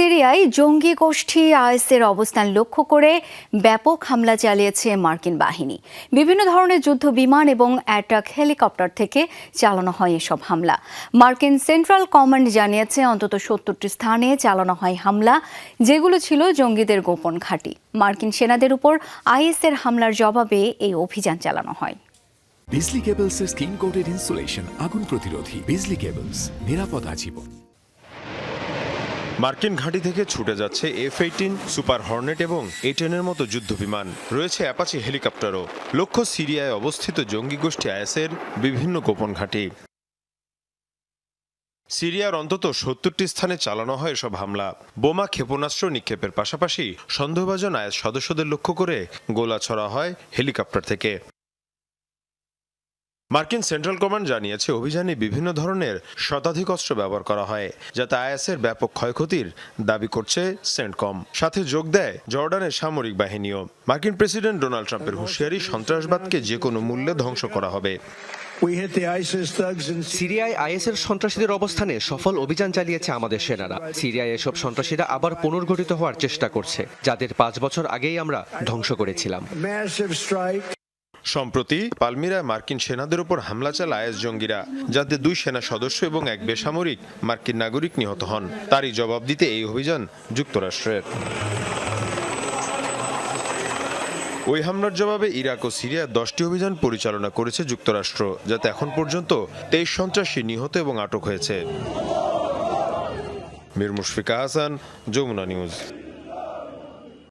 সিরিয়ায় জঙ্গি গোষ্ঠী আইএসের অবস্থান লক্ষ্য করে ব্যাপক হামলা চালিয়েছে মার্কিন বাহিনী। বিভিন্ন ধরনের যুদ্ধ বিমান এবং অ্যাটাক হেলিকপ্টার থেকে চালানো হয় এসব হামলা। মার্কিন সেন্ট্রাল কমান্ড জানিয়েছে, অন্তত সত্তরটি স্থানে চালানো হয় হামলা, যেগুলো ছিল জঙ্গিদের গোপন ঘাঁটি। মার্কিন সেনাদের উপর আইএসের হামলার জবাবে এই অভিযান চালানো হয়। বিজলি কেবলসের স্কিন কোটেড ইনসুলেশন, আগুন প্রতিরোধী বিজলি কেবলস, নিরাপদ আজীবন। মার্কিন ঘাঁটি থেকে ছুটে যাচ্ছে এফ এইটিন, সুপার হর্নেট এবং এ টেনের মতো যুদ্ধ বিমান রয়েছে অ্যাপাচি হেলিকপ্টারও। লক্ষ্য সিরিয়ায় অবস্থিত জঙ্গি গোষ্ঠী আইএসের বিভিন্ন গোপন ঘাঁটি। সিরিয়ার অন্তত সত্তরটি স্থানে চালানো হয় এসব হামলা। বোমা ক্ষেপণাস্ত্র নিক্ষেপের পাশাপাশি সন্দেহভাজন আইএস সদস্যদের লক্ষ্য করে গোলা ছড়া হয় হেলিকপ্টার থেকে। মার্কিন সেন্ট্রাল কমান্ড জানিয়েছে অভিযানে বিভিন্ন ধরনের শতাধিক অস্ত্র ব্যবহার করা হয় যাতে আইএসের ব্যাপক ক্ষয়ক্ষতির দাবি করছে সেন্টকম। সাথে যোগ দেয় জর্ডানের সামরিক বাহিনীও। মার্কিন প্রেসিডেন্ট ডোনাল্ড ট্রাম্পের হুঁশিয়ারি সন্ত্রাসবাদকে যে কোনো মূল্যে ধ্বংস করা হবে। সিরিয়ায় আইএসের সন্ত্রাসীদের অবস্থানে সফল অভিযান চালিয়েছে আমাদের সেনারা। সিরিয়ায় এসব সন্ত্রাসীরা আবার পুনর্গঠিত হওয়ার চেষ্টা করছে যাদের পাঁচ বছর আগেই আমরা ধ্বংস করেছিলাম. সম্প্রতি পালমিরায় মার্কিন সেনাদের উপর হামলা চালায় আইএস জঙ্গিরা, যাতে দুই সেনা সদস্য এবং এক বেসামরিক মার্কিন নাগরিক নিহত হন। তারই জবাব দিতে এই অভিযান যুক্তরাষ্ট্রের। ওই হামলার জবাবে ইরাক ও সিরিয়ার দশটি অভিযান পরিচালনা করেছে যুক্তরাষ্ট্র, যাতে এখন পর্যন্ত তেইশ সন্ত্রাসী নিহত এবং আটক হয়েছে। মীর মুশফিকা হাসান যমুনা নিউজ।